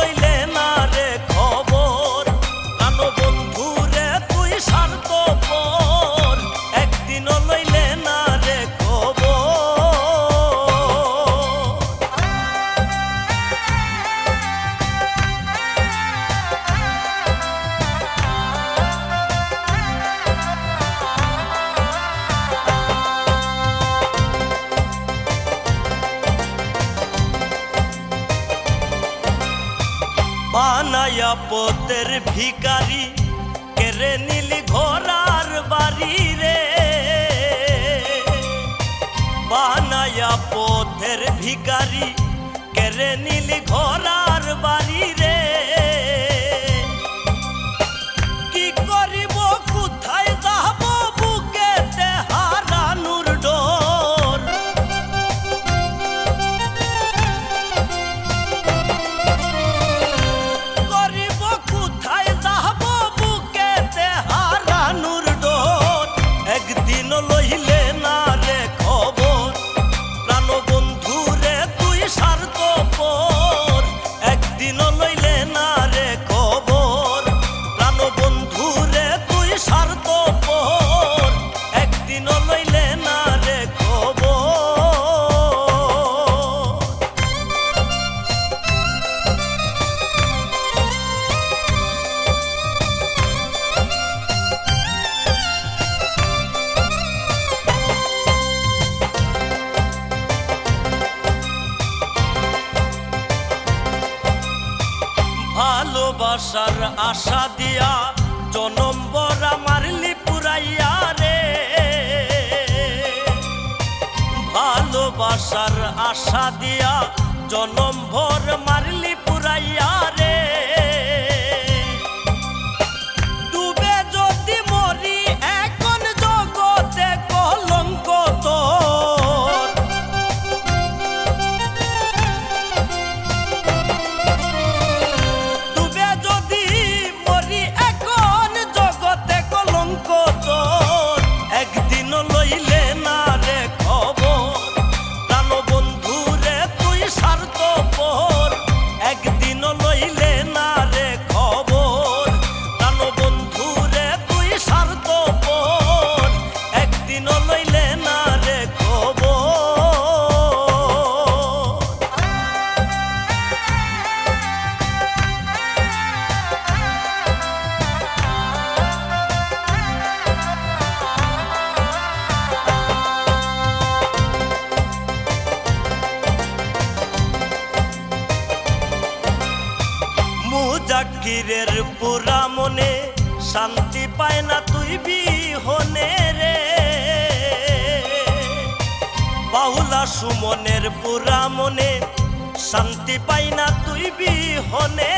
লইলে না রে খবর? কানো বন্ধু রে তুই স্বার্থ পথের ভিকারি কেড়ে নিলি ঘোরার বাড়ি রে। বানায়া পথের ভিকারি কেড়ে নিলি ঘোরার বাড়ি রে। আশা দিয়া জনম বরা মারলি পুরাইয়া রে। ভালোবাসার আশা দিয়া জনম ভর মারলি পুরাইয়া মুজাকিরের পুরা মনে শান্তি পায় না তুই বিহনে রে। বাহুলা সুমনের পুরা মনে শান্তি পাই না তুই বিহনে